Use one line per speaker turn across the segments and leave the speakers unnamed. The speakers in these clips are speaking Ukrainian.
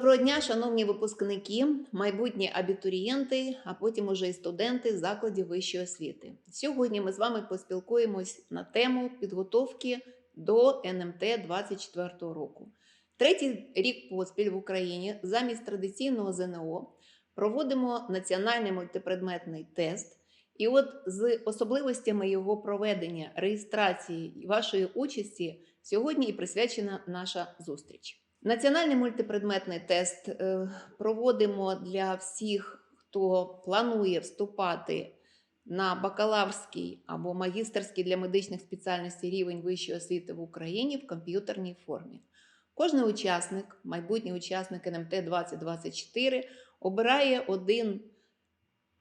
Доброго дня, шановні випускники, майбутні абітурієнти, а потім уже і студенти закладів вищої освіти. Сьогодні ми з вами поспілкуємось на тему підготовки до НМТ 24 року. Третій рік поспіль в Україні замість традиційного ЗНО проводимо національний мультипредметний тест. І от з особливостями його проведення, реєстрації і вашої участі сьогодні і присвячена наша зустріч. Національний мультипредметний тест е, проводимо для всіх, хто планує вступати на бакалаврський або магістерський для медичних спеціальностей рівень вищої освіти в Україні в комп'ютерній формі. Кожний учасник, майбутній учасник НМТ 2024, обирає один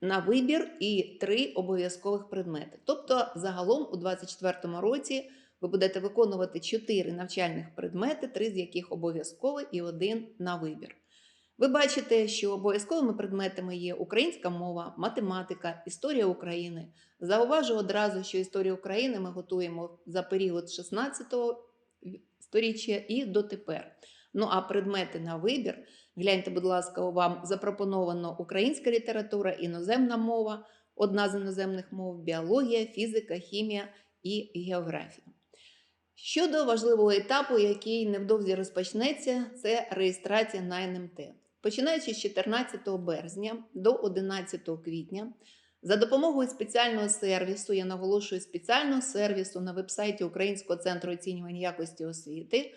на вибір і три обов'язкових предмети. Тобто, загалом у 2024 році ви будете виконувати чотири навчальних предмети, три з яких обов'язкові і один на вибір. Ви бачите, що обов'язковими предметами є українська мова, математика, історія України. Зауважу одразу, що історію України ми готуємо за період 16 сторіччя і дотепер. Ну а предмети на вибір, гляньте, будь ласка, вам запропоновано українська література, іноземна мова, одна з іноземних мов, біологія, фізика, хімія і географія. Щодо важливого етапу, який невдовзі розпочнеться, це реєстрація на НМТ. Починаючи з 14 березня до 11 квітня, за допомогою спеціального сервісу, я наголошую спеціального сервісу на вебсайті Українського центру оцінювання якості освіти,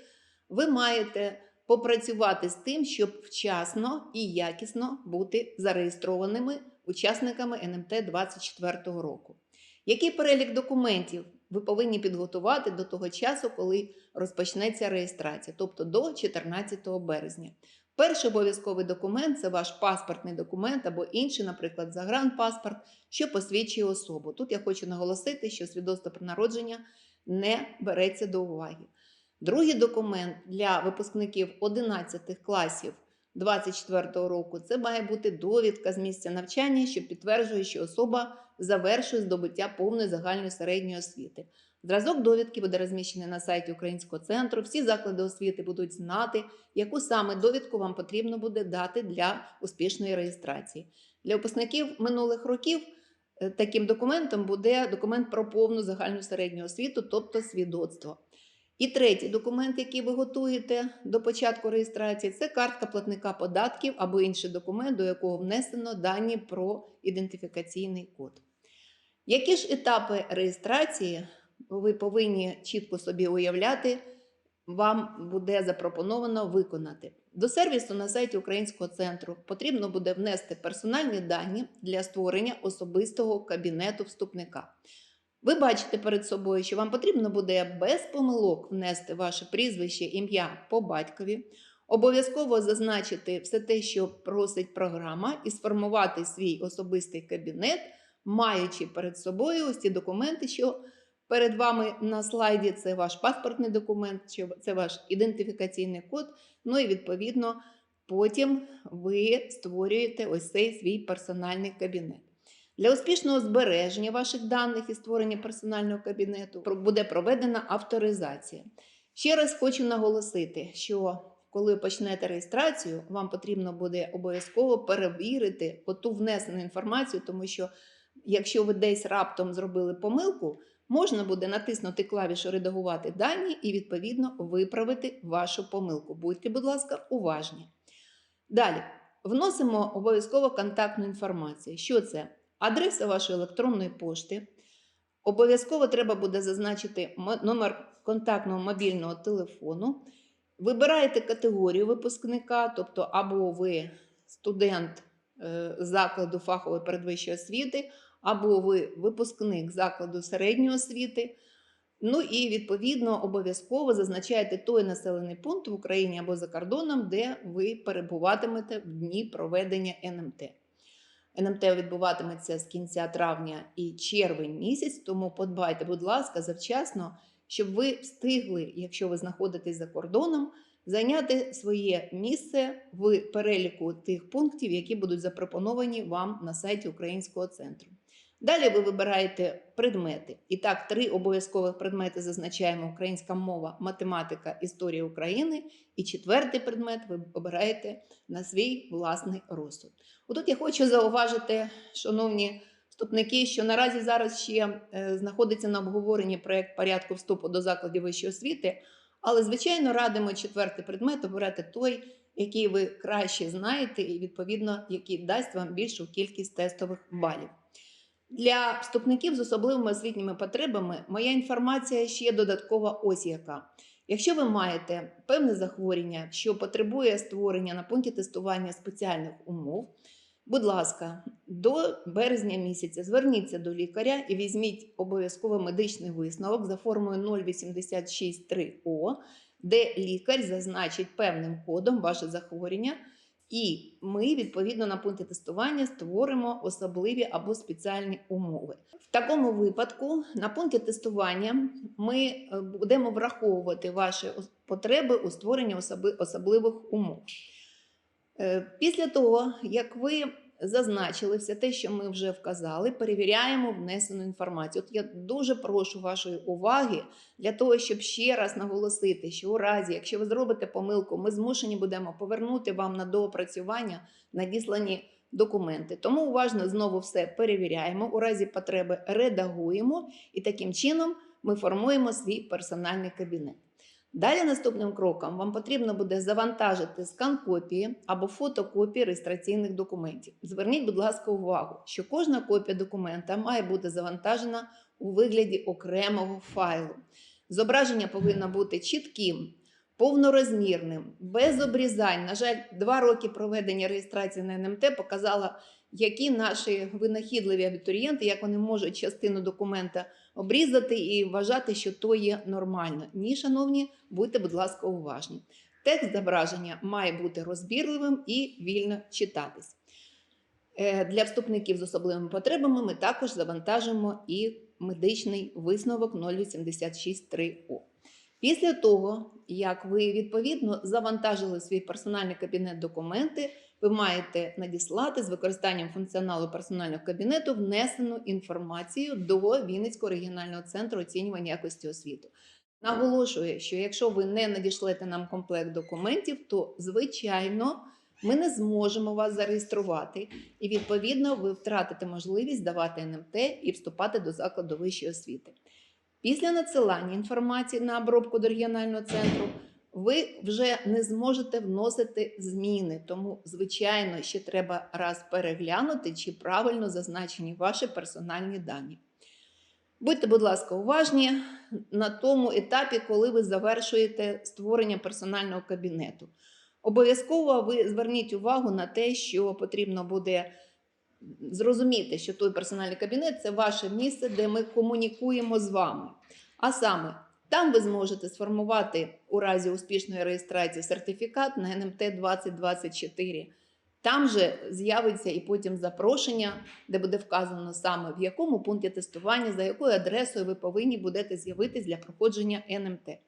ви маєте попрацювати з тим, щоб вчасно і якісно бути зареєстрованими учасниками НМТ 2024 року. Який перелік документів ви повинні підготувати до того часу, коли розпочнеться реєстрація, тобто до 14 березня? Перший обов'язковий документ це ваш паспортний документ або інший, наприклад, загранпаспорт, що посвідчує особу. Тут я хочу наголосити, що свідоцтво про народження не береться до уваги. Другий документ для випускників 11 класів 2024 року це має бути довідка з місця навчання, що підтверджує, що особа завершує здобуття повної загальної середньої освіти. Зразок довідки буде розміщений на сайті Українського центру. Всі заклади освіти будуть знати, яку саме довідку вам потрібно буде дати для успішної реєстрації. Для випускників минулих років е, таким документом буде документ про повну загальну середню освіту, тобто свідоцтво. І третій документ, який ви готуєте до початку реєстрації, це картка платника податків або інший документ, до якого внесено дані про ідентифікаційний код. Які ж етапи реєстрації ви повинні чітко собі уявляти, вам буде запропоновано виконати? До сервісу на сайті Українського центру потрібно буде внести персональні дані для створення особистого кабінету вступника. Ви бачите перед собою, що вам потрібно буде без помилок внести ваше прізвище, ім'я по батькові, обов'язково зазначити все те, що просить програма, і сформувати свій особистий кабінет, маючи перед собою ось ці документи, що перед вами на слайді це ваш паспортний документ, це ваш ідентифікаційний код. Ну і відповідно потім ви створюєте ось цей свій персональний кабінет. Для успішного збереження ваших даних і створення персонального кабінету буде проведена авторизація. Ще раз хочу наголосити, що коли почнете реєстрацію, вам потрібно буде обов'язково перевірити оту внесену інформацію, тому що якщо ви десь раптом зробили помилку, можна буде натиснути клавішу Редагувати дані і, відповідно, виправити вашу помилку. Будьте, будь ласка, уважні. Далі вносимо обов'язково контактну інформацію. Що це? Адреса вашої електронної пошти. Обов'язково треба буде зазначити номер контактного мобільного телефону. Вибираєте категорію випускника, тобто або ви студент е, закладу фахової передвищої освіти, або ви випускник закладу середньої освіти. Ну і відповідно обов'язково зазначаєте той населений пункт в Україні або за кордоном, де ви перебуватимете в дні проведення НМТ. НМТ відбуватиметься з кінця травня і червень місяць, тому подбайте, будь ласка, завчасно, щоб ви встигли, якщо ви знаходитесь за кордоном, зайняти своє місце в переліку тих пунктів, які будуть запропоновані вам на сайті Українського центру. Далі ви вибираєте предмети. І так, три обов'язкових предмети зазначаємо: українська мова, математика, історія України. І четвертий предмет ви обираєте на свій власний розсуд. Отут я хочу зауважити, шановні вступники, що наразі зараз ще е, знаходиться на обговоренні проєкт порядку вступу до закладів вищої освіти, але, звичайно, радимо четвертий предмет обирати той, який ви краще знаєте, і відповідно, який дасть вам більшу кількість тестових балів. Для вступників з особливими освітніми потребами моя інформація ще додаткова ось яка. Якщо ви маєте певне захворювання, що потребує створення на пункті тестування спеціальних умов, будь ласка, до березня місяця зверніться до лікаря і візьміть обов'язково медичний висновок за формою 0863О, де лікар зазначить певним кодом ваше захворювання, і ми, відповідно, на пункті тестування створимо особливі або спеціальні умови. В такому випадку на пункті тестування ми е, будемо враховувати ваші потреби у створенні особливих умов. Е, Після того, як ви зазначили все те, що ми вже вказали, перевіряємо внесену інформацію. От я дуже прошу вашої уваги для того, щоб ще раз наголосити, що у разі, якщо ви зробите помилку, ми змушені будемо повернути вам на доопрацювання надіслані документи. Тому уважно знову все перевіряємо, у разі потреби редагуємо і таким чином ми формуємо свій персональний кабінет. Далі наступним кроком вам потрібно буде завантажити скан копії або фотокопії реєстраційних документів. Зверніть, будь ласка, увагу, що кожна копія документа має бути завантажена у вигляді окремого файлу. Зображення повинно бути чітким, повнорозмірним, без обрізань. На жаль, два роки проведення реєстрації на НМТ показало, які наші винахідливі абітурієнти, як вони можуть частину документа обрізати і вважати, що то є нормально. Ні, шановні, будьте, будь ласка, уважні. Текст зображення має бути розбірливим і вільно читатись. Е, Для вступників з особливими потребами ми також завантажимо і медичний висновок 0863О. Після того, як ви відповідно завантажили свій персональний кабінет документи, ви маєте надіслати з використанням функціоналу персонального кабінету внесену інформацію до Вінницького регіонального центру оцінювання якості освіти. Наголошую, що якщо ви не надішлете нам комплект документів, то звичайно ми не зможемо вас зареєструвати, і відповідно ви втратите можливість здавати НМТ і вступати до закладу вищої освіти. Після надсилання інформації на обробку до регіонального центру ви вже не зможете вносити зміни. Тому, звичайно, ще треба раз переглянути, чи правильно зазначені ваші персональні дані. Будьте, будь ласка, уважні на тому етапі, коли ви завершуєте створення персонального кабінету. Обов'язково ви зверніть увагу на те, що потрібно буде зрозуміти, що той персональний кабінет це ваше місце, де ми комунікуємо з вами. А саме, там ви зможете сформувати у разі успішної реєстрації сертифікат на НМТ 2024. Там же з'явиться і потім запрошення, де буде вказано саме в якому пункті тестування, за якою адресою ви повинні будете з'явитись для проходження НМТ.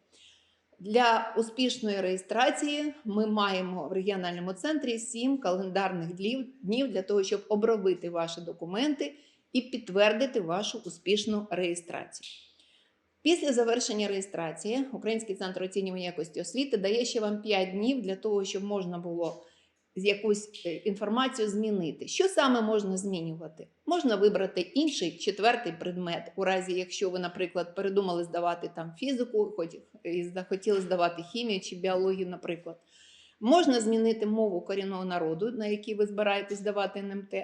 Для успішної реєстрації ми маємо в регіональному центрі 7 календарних днів, для того, щоб обробити ваші документи і підтвердити вашу успішну реєстрацію. Після завершення реєстрації Український центр оцінювання якості освіти дає ще вам 5 днів для того, щоб можна було якусь е, інформацію змінити. Що саме можна змінювати? Можна вибрати інший четвертий предмет, у разі, якщо ви, наприклад, передумали здавати там фізику, хоч і захотіли здавати хімію чи біологію, наприклад. Можна змінити мову корінного народу, на якій ви збираєтесь здавати НМТ.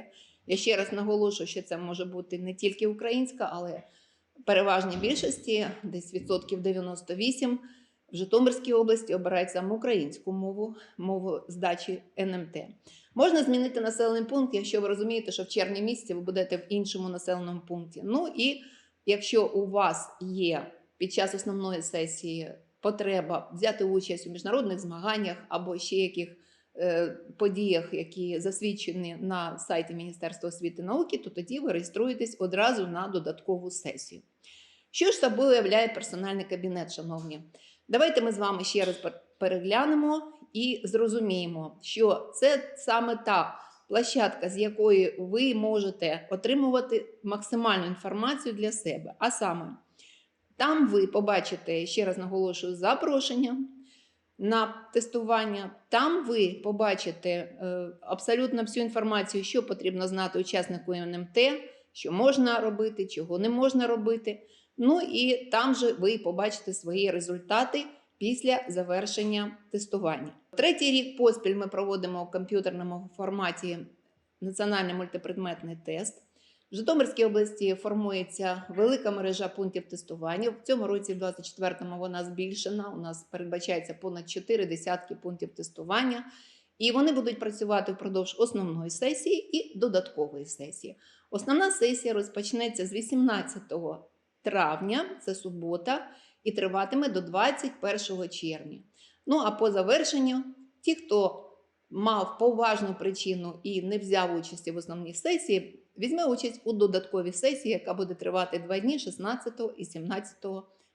Я ще раз наголошую, що це може бути не тільки українська, але переважній більшості, десь відсотків 98, в Житомирській області обирають саме українську мову, мову здачі НМТ. Можна змінити населений пункт, якщо ви розумієте, що в червні місяці ви будете в іншому населеному пункті. Ну і якщо у вас є під час основної сесії потреба взяти участь у міжнародних змаганнях або ще яких е, подіях, які засвідчені на сайті Міністерства освіти і науки, то тоді ви реєструєтесь одразу на додаткову сесію. Що ж собою являє персональний кабінет, шановні? Давайте ми з вами ще раз пер- переглянемо і зрозуміємо, що це саме та площадка, з якої ви можете отримувати максимальну інформацію для себе. А саме, там ви побачите, ще раз наголошую, запрошення на тестування. Там ви побачите е, абсолютно всю інформацію, що потрібно знати учаснику НМТ, що можна робити, чого не можна робити. Ну і там же ви побачите свої результати після завершення тестування. Третій рік поспіль ми проводимо в комп'ютерному форматі національний мультипредметний тест. В Житомирській області формується велика мережа пунктів тестування. В цьому році, в 24-му, вона збільшена. У нас передбачається понад 4 десятки пунктів тестування. І вони будуть працювати впродовж основної сесії і додаткової сесії. Основна сесія розпочнеться з 18 травня, це субота, і триватиме до 21 червня. Ну а по завершенню, ті, хто мав поважну причину і не взяв участі в основній сесії, візьме участь у додатковій сесії, яка буде тривати два дні 16 і 17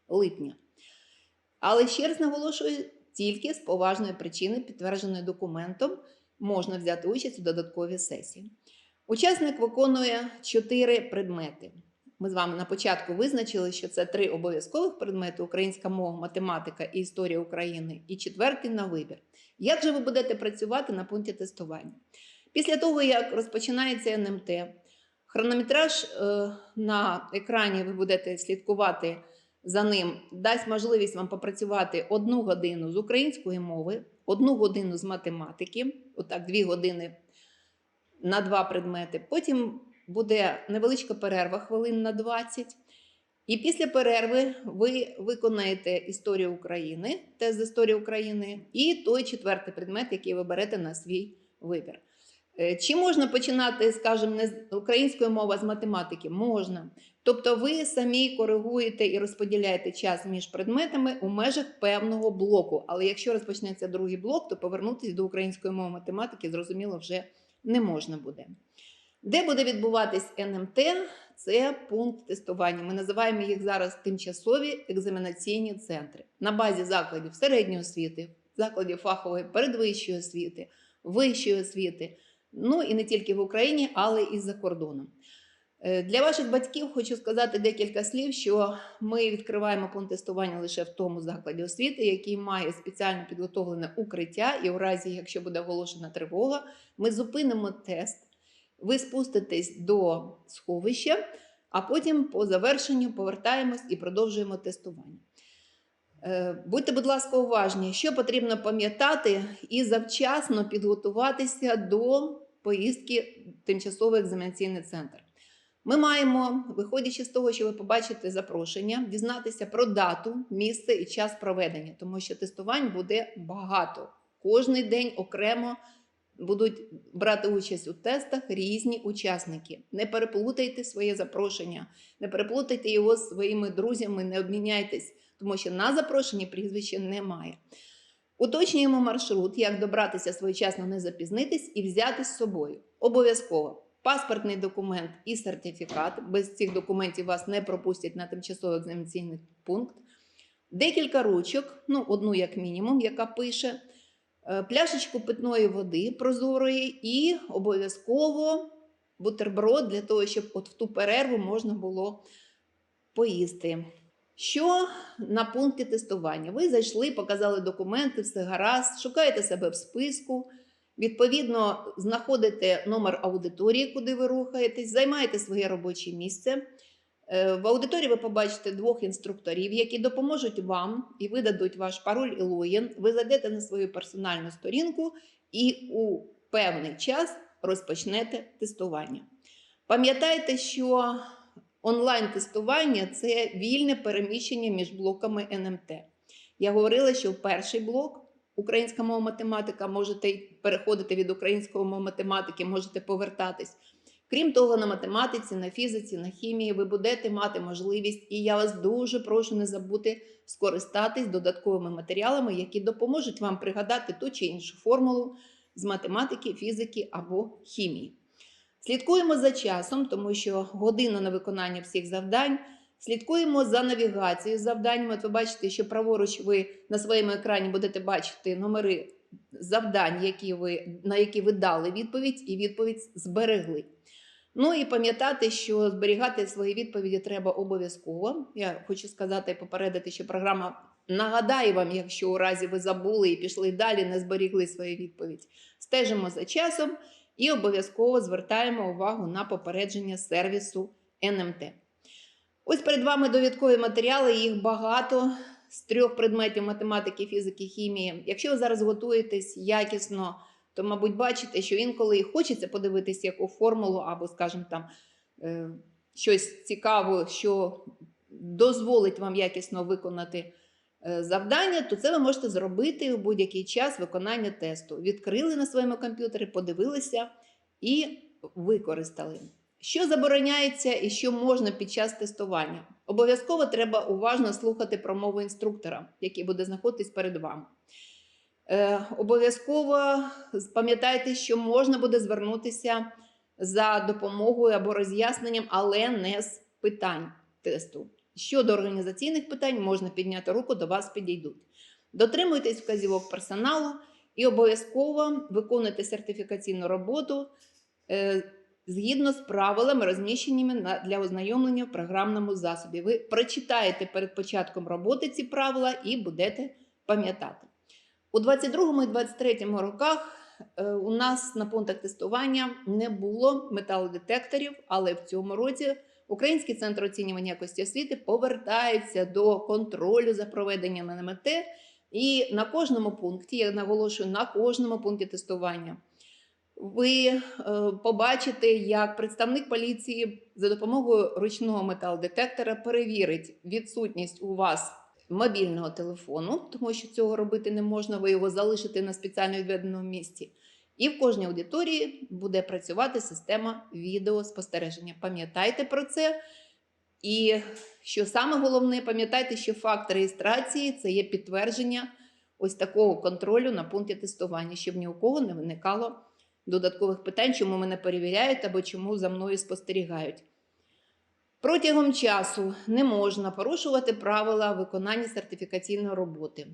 липня. Але ще раз наголошую, тільки з поважної причини, підтвердженої документом, можна взяти участь у додатковій сесії. Учасник виконує чотири предмети. Ми з вами на початку визначили, що це три обов'язкових предмети: українська мова, математика і історія України, і четвертий на вибір. Як же ви будете працювати на пункті тестування? Після того, як розпочинається НМТ, хронометраж е, на екрані ви будете слідкувати за ним, дасть можливість вам попрацювати одну годину з української мови, одну годину з математики, отак, дві години на два предмети. Потім буде невеличка перерва хвилин на 20. І після перерви ви виконаєте історію України, тест з історії України, і той четвертий предмет, який ви берете на свій вибір. Е, Чи можна починати, скажімо, не з української мови, а з математики? Можна. Тобто ви самі коригуєте і розподіляєте час між предметами у межах певного блоку. Але якщо розпочнеться другий блок, то повернутися до української мови математики, зрозуміло, вже не можна буде. Де буде відбуватись НМТ? Це пункт тестування. Ми називаємо їх зараз тимчасові екзаменаційні центри на базі закладів середньої освіти, закладів фахової передвищої освіти, вищої освіти. Ну і не тільки в Україні, але і за кордоном. Е, Для ваших батьків хочу сказати декілька слів, що ми відкриваємо пункт тестування лише в тому закладі освіти, який має спеціально підготовлене укриття, і у разі, якщо буде оголошена тривога, ми зупинимо тест. Ви спуститесь до сховища, а потім по завершенню повертаємось і продовжуємо тестування. Е, Будьте, будь ласка, уважні, що потрібно пам'ятати і завчасно підготуватися до поїздки в тимчасовий екзаменаційний центр. Ми маємо, виходячи з того, що ви побачите запрошення, дізнатися про дату, місце і час проведення, тому що тестувань буде багато. Кожний день окремо будуть брати участь у тестах різні учасники. Не переплутайте своє запрошення, не переплутайте його з своїми друзями, не обміняйтесь, тому що на запрошенні прізвища немає. Уточнюємо маршрут, як добратися своєчасно, не запізнитись і взяти з собою. Обов'язково паспортний документ і сертифікат. Без цих документів вас не пропустять на тимчасовий екзаменаційний пункт. Декілька ручок, ну одну як мінімум, яка пише, е, пляшечку питної води прозорої і обов'язково бутерброд для того, щоб от в ту перерву можна було поїсти. Що на пункті тестування? Ви зайшли, показали документи, все гаразд, шукаєте себе в списку, відповідно, знаходите номер аудиторії, куди ви рухаєтесь, займаєте своє робоче місце. Е, В аудиторії ви побачите двох інструкторів, які допоможуть вам і видадуть ваш пароль і логін. Ви зайдете на свою персональну сторінку і у певний час розпочнете тестування. Пам'ятайте, що онлайн-тестування це вільне переміщення між блоками НМТ. Я говорила, що перший блок українська мова математика можете переходити від української мови математики, можете повертатись. Крім того, на математиці, на фізиці, на хімії ви будете мати можливість, і я вас дуже прошу не забути скористатись додатковими матеріалами, які допоможуть вам пригадати ту чи іншу формулу з математики, фізики або хімії. Слідкуємо за часом, тому що година на виконання всіх завдань. Слідкуємо за навігацією завданнями. От ви бачите, що праворуч ви на своєму екрані будете бачити номери завдань, які ви, на які ви дали відповідь, і відповідь зберегли. Ну і пам'ятати, що зберігати свої відповіді треба обов'язково. Я хочу сказати і попередити, що програма нагадає вам, якщо у разі ви забули і пішли далі, не зберігли свою відповідь. Стежимо за часом і обов'язково звертаємо увагу на попередження сервісу НМТ. Ось перед вами довідкові матеріали, їх багато з трьох предметів математики, фізики, хімії. Якщо ви зараз готуєтесь якісно, то, мабуть, бачите, що інколи і хочеться подивитися яку формулу або, скажімо, там е, щось цікаве, що дозволить вам якісно виконати е, завдання, то це ви можете зробити у будь-який час виконання тесту. Відкрили на своєму комп'ютері, подивилися і використали. Що забороняється і що можна під час тестування? Обов'язково треба уважно слухати промову інструктора, який буде знаходитись перед вами. Е, обов'язково пам'ятайте, що можна буде звернутися за допомогою або роз'ясненням, але не з питань тесту. Щодо організаційних питань, можна підняти руку, до вас підійдуть. Дотримуйтесь вказівок персоналу і обов'язково виконуйте сертифікаційну роботу е, згідно з правилами, розміщеними для ознайомлення в програмному засобі. Ви прочитаєте перед початком роботи ці правила і будете пам'ятати. У 22 і 23 роках е, у нас на пунктах тестування не було металодетекторів, але в цьому році Український центр оцінювання якості освіти повертається до контролю за проведенням НМТ. І на кожному пункті, я наголошую, на кожному пункті тестування ви е, побачите, як представник поліції за допомогою ручного металодетектора перевірить відсутність у вас мобільного телефону, тому що цього робити не можна, ви його залишите на спеціально відведеному місці. І в кожній аудиторії буде працювати система відеоспостереження. Пам'ятайте про це. І що саме головне, пам'ятайте, що факт реєстрації це є підтвердження ось такого контролю на пункті тестування, щоб ні у кого не виникало додаткових питань, чому мене перевіряють або чому за мною спостерігають. Протягом часу не можна порушувати правила виконання сертифікаційної роботи.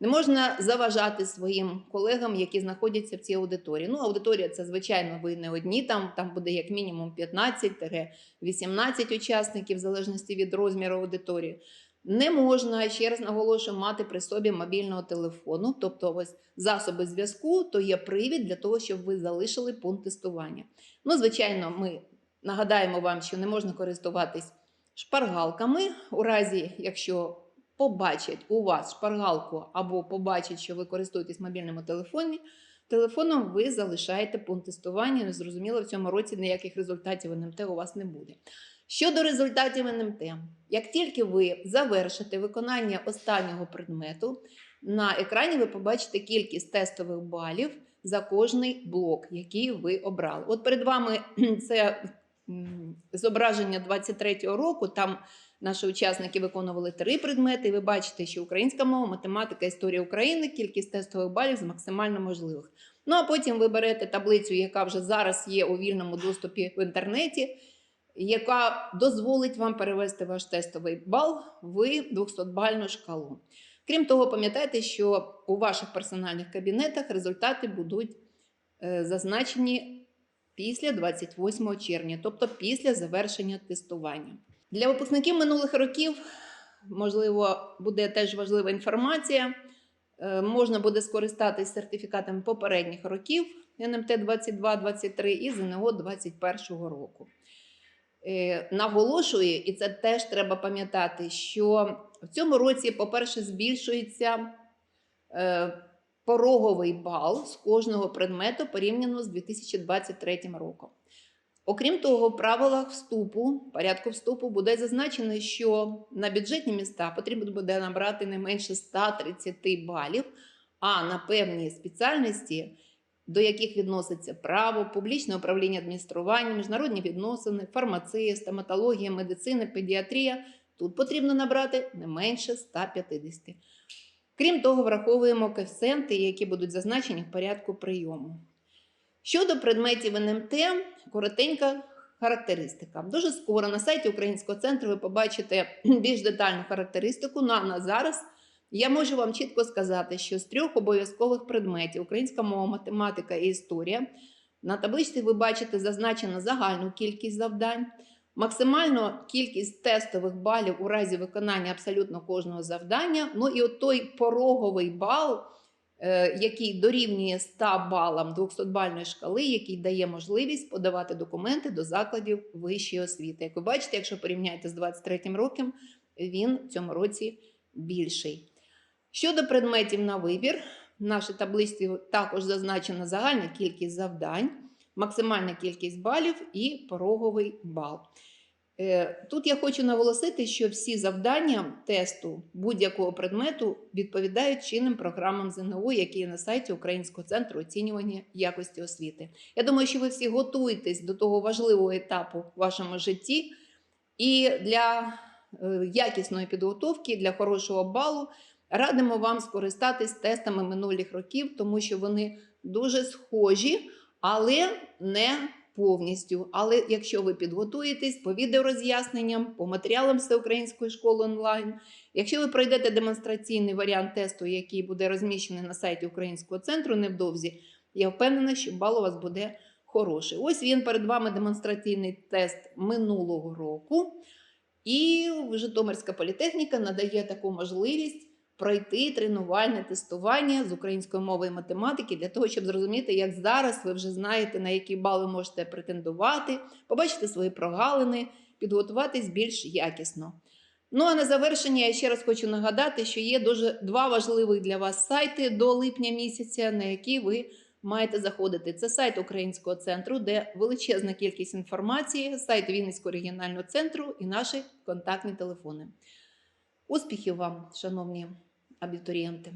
Не можна заважати своїм колегам, які знаходяться в цій аудиторії. Ну, аудиторія це, звичайно, ви не одні, там, там буде як мінімум 15-18 учасників, в залежності від розміру аудиторії. Не можна, ще раз наголошую, мати при собі мобільного телефону, тобто ось засоби зв'язку, то є привід для того, щоб ви залишили пункт тестування. Ну, звичайно, ми нагадаємо вам, що не можна користуватись шпаргалками, у разі, якщо побачать у вас шпаргалку або побачать, що ви користуєтесь мобільним телефоні, телефоном, ви залишаєте пункт тестування. Зрозуміло, в цьому році ніяких результатів НМТ у вас не буде. Щодо результатів НМТ, як тільки ви завершите виконання останнього предмету, на екрані ви побачите кількість тестових балів за кожний блок, який ви обрали. От перед вами це зображення 23-го року. Там наші учасники виконували три предмети. І ви бачите, що українська мова, математика, історія України, кількість тестових балів з максимально можливих. Ну а потім ви берете таблицю, яка вже зараз є у вільному доступі в інтернеті яка дозволить вам перевести ваш тестовий бал в 200-бальну шкалу. Крім того, пам'ятайте, що у ваших персональних кабінетах результати будуть е, зазначені після 28 червня, тобто після завершення тестування. Для випускників минулих років, можливо, буде теж важлива інформація. Е, Можна буде скористатись сертифікатами попередніх років НМТ 22-23 і ЗНО 2021 року. Е, наголошую, і це теж треба пам'ятати, що в цьому році, по-перше, збільшується е, пороговий бал з кожного предмету порівняно з 2023 роком. Окрім того, в правилах вступу, порядку вступу буде зазначено, що на бюджетні міста потрібно буде набрати не менше 130 балів, а на певні спеціальності до яких відноситься право, публічне управління адміністрування, міжнародні відносини, фармація, стоматологія, медицина, педіатрія. Тут потрібно набрати не менше 150. Крім того, враховуємо коефіцієнти, які будуть зазначені в порядку прийому. Щодо предметів НМТ, коротенька характеристика. Дуже скоро на сайті Українського центру ви побачите більш детальну характеристику. А на зараз Я можу вам чітко сказати, що з трьох обов'язкових предметів українська мова, математика і історія на табличці ви бачите зазначено загальну кількість завдань, максимальну кількість тестових балів у разі виконання абсолютно кожного завдання. Ну і от той пороговий бал, е, який дорівнює 100 балам 200-бальної шкали, який дає можливість подавати документи до закладів вищої освіти. Як ви бачите, якщо порівняєте з 23 роком, він в цьому році більший. Щодо предметів на вибір, в нашій таблиці також зазначена загальна кількість завдань, максимальна кількість балів і пороговий бал. Е, Тут я хочу наголосити, що всі завдання тесту будь-якого предмету відповідають чинним програмам ЗНО, які є на сайті Українського центру оцінювання якості освіти. Я думаю, що ви всі готуєтесь до того важливого етапу в вашому житті, і для е, якісної підготовки, для хорошого балу радимо вам скористатись тестами минулих років, тому що вони дуже схожі, але не повністю. Але якщо ви підготуєтесь по відеороз'ясненням, по матеріалам всеукраїнської школи онлайн, якщо ви пройдете демонстраційний варіант тесту, який буде розміщений на сайті Українського центру невдовзі, я впевнена, що бал у вас буде хороший. Ось він перед вами демонстраційний тест минулого року. І Житомирська політехніка надає таку можливість пройти тренувальне тестування з української мови і математики для того, щоб зрозуміти, як зараз ви вже знаєте, на які бали можете претендувати, побачити свої прогалини, підготуватись більш якісно. Ну а на завершення я ще раз хочу нагадати, що є дуже два важливих для вас сайти до липня місяця, на які ви маєте заходити. Це сайт Українського центру, де величезна кількість інформації, сайт Вінницького регіонального центру і наші контактні телефони. Успіхів вам, шановні абітурієнти!